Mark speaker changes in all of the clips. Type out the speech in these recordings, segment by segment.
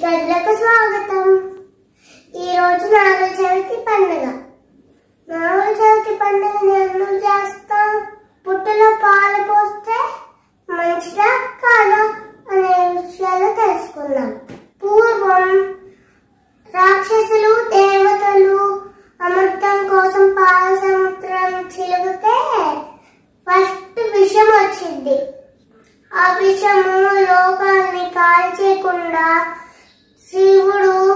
Speaker 1: స్వాగతం. ఈరోజు నాలుగు నాగుల చవితి పండుగ. నాగుల చవితి పండుగని ఎందుకు చేస్తాం? పుట్టలో పాలు పోస్తే మంచిదా కాదా అనే విషయాలు తెలుసుకుందాం. పూర్వం రాక్షసులు దేవతలు అమృతం కోసం పాల సముద్రం చిలుగుతే ఫస్ట్ విషం వచ్చింది. ఆ విషము లోకాన్ని కాల్చేయకుండా శివుడు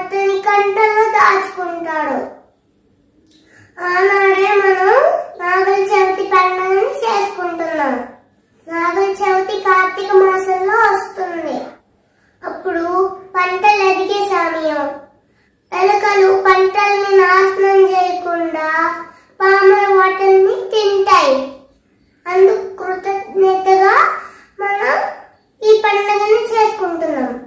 Speaker 1: అతని కంటలో దాచుకుంటాడు. ఆనాడే మనం నాగల చవితి పండుగను చేసుకుంటున్నాం. నాగల చవితి కార్తీక మాసంలో వస్తుంది. అప్పుడు పంటలు ఎదిగే సమయం. ఎలుకలు పంటల్ని నాశనం చేయకుండా పాముల వాటిని తింటాయి. అందుకు కృతజ్ఞతగా మనం ఈ పండుగను చేసుకుంటున్నాం.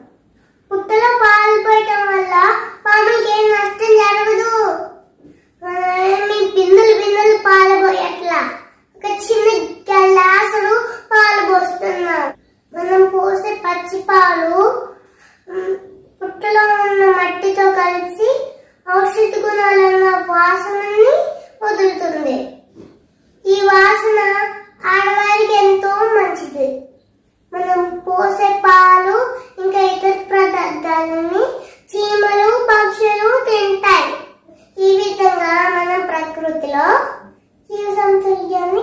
Speaker 1: పచ్చిపాలు పుట్టలో ఉన్న మట్టితో కలిసి ఔషధ గుణాలన్న వాసనని వదులుతుంది. ఈ వాసన ఆడవారికి ఎంతో మంచిది. మనం పోసే పాలు ఇంకా ఇతర పదార్థాలని చీమలు పక్షులు తింటాయి. ఈ విధంగా మనం ప్రకృతిలో జీవ సంతుల్యాన్ని